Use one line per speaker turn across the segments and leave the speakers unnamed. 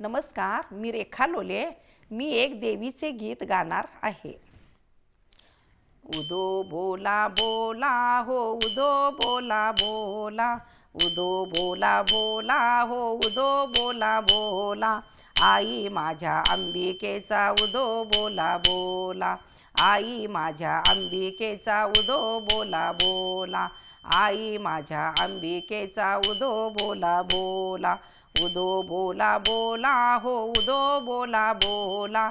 नमस्कार मी रेखा लोले. मी एक देवीचे गीत गाणार आहे. उदो बोला बोला हो उदो बोला बोला. उदो बोला बोला हो उदो बोला बोला. आई माझ्या अंबिकेचा उदो बोला बोला. आई माझ्या अंबिकेचा उदो बोला बोला. आई माझ्या अंबिकेचा उदो बोला बोला. उदो बोला बोला हो उदो बोला बोला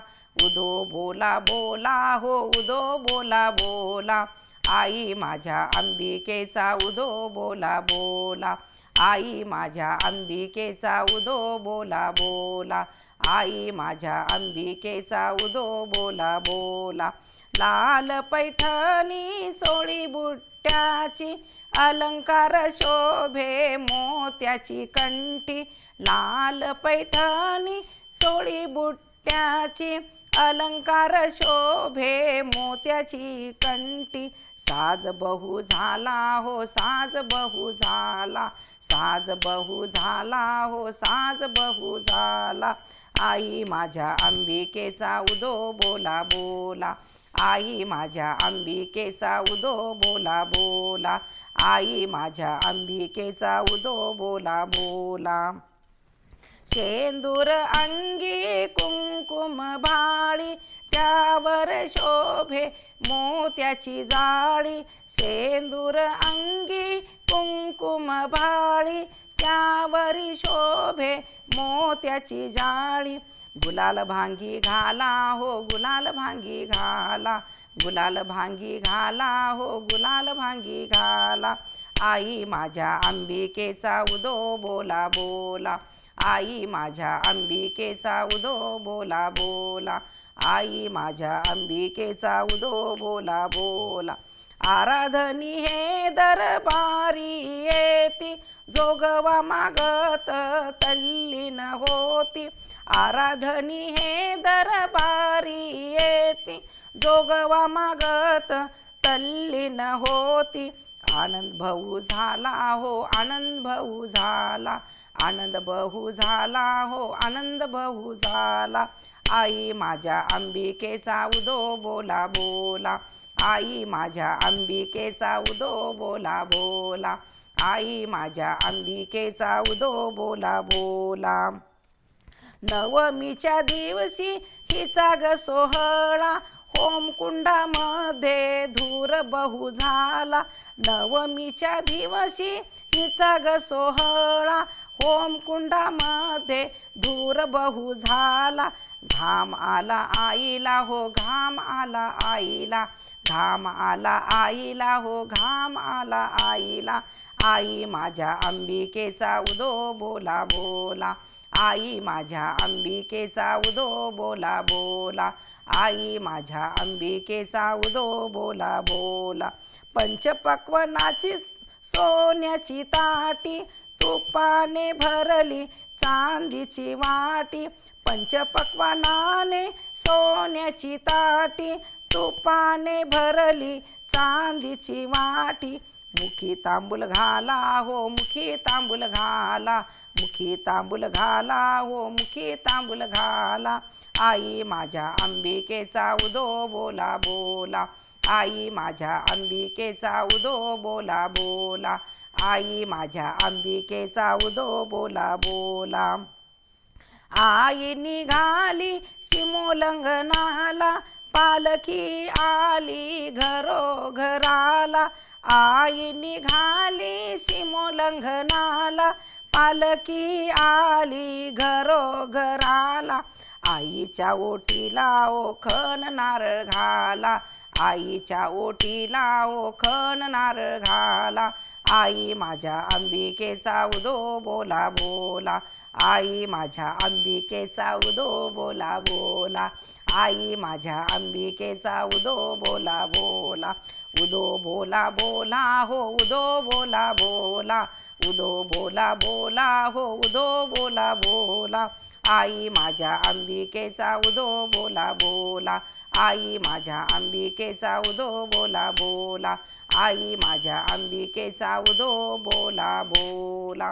उदो बोला बोला हो उदो बोला बोला. आई माझ्या अंबिकेचा उदो बोला बोला. आई माझ्या अंबिकेचा उदो बोला बोला. आई माझ्या अंबिकेचा उदो बोला बोला. लाल पैठणी चोळी बुट्ट्याची अलंकार शोभे मोत्याची कंठी लाल पैठणी चोळी बुट्ट्याची अलंकार शोभे मोत्याची कंठी. साज बहु झाला हो साज बहु झाला साज बहु झाला हो साज बहु झाला. आई माझ्या अंबिकेचा उदो बोला बोला. आई माझ्या अंबिकेचा उदो बोला बोला. आई माझ्या अंबिकेचा उदो बोला बोला. शेंदूर अंगी कुंकुम भाळी त्यावर शोभे मोत्याची जाळी. शेंदूर अंगी कुंकुम भाळी त्यावरी शोभे मोत्याची जाळी. गुलाल भांगी घाला हो गुलाल भांगी घाला. गुलाल भांगी घाला हो गुलाल भांगी घाला. आई माझ्या अंबिकेचा उदो बोला बोला. आई माझ्या अंबिकेचा उदो बोला बोला. आई माझ्या अंबिकेचा उदो बोला बोला. आराधनी हे दरबारी येती जोगवा मागत तल्लीन होती. आराधनी हे दरबारी येती जोगवा मागत तल्लीन होती. आनंद भाऊ झाला हो आनंद भाऊ झाला. आनंद बहु झाला हो आनंद बहु झाला. आई माझ्या अंबिकेचा उदो बोला बोला. आई माझ्या अंबिकेचा उदो बोला बोला. आई माझ्या अंबिकेचा उदो बोला बोला. नवमीच्या दिवशी हिचा ग सोहळा होमकुंडामध्ये धूर बहु झाला. नवमीच्या दिवशी हिचा ग सोहळा होमकुंडामध्ये धूर बहु झाला. घाम आला आईला हो घाम आला आईला. घाम आला आईला हो घाम आला आईला. आई माझ्या अंबिकेचा उदो बोला बोला. आई माझ्या अंबिकेचा उदो बोला बोला. आई माझ्या अंबिकेचा उदो बोला बोला. पंचपक्वनाची सोन्याची ताटी तुपाने भरली चांदीची वाटी. पंचपक्वानाने सोन्याची ताटी तुपाने भरली चांदीची वाटी. मुखी तांबूल घाला हो मुखी तांबूल घाला. मुखी तांबूल घाला हो मुखी तांबूल घाला. आई माझ्या अंबिकेचा उदो बोला बोला. आई माझ्या अंबिकेचा उदो बोला बोला. आई माझ्या अंबिकेचा उदो बोला बोला. आई निघाली सिमोलंगनाला पालखी आली घरोघराला. आई निघाली सिमोलंघनाला पालखी आली घरोघराला. आईच्या ओटीला ओखण नारळ घाला. आईच्या ओटीला ओखण नारळ घाला. आई माझ्या अंबिकेचा उदो बोला बोला. आई माझ्या अंबिकेचा उदो बोला बोला. आई माझ्या अंबिकेचा उदो बोला बोला. उदो बोला बोला हो उदो बोला बोला. उदो बोला बोला हो उदो बोला बोला. आई माझ्या अंबिकेचा उदो बोला बोला. आई माझ्या अंबिकेचा उदो बोला बोला. आई माझ्या अंबिकेचा उदो बोला बोला.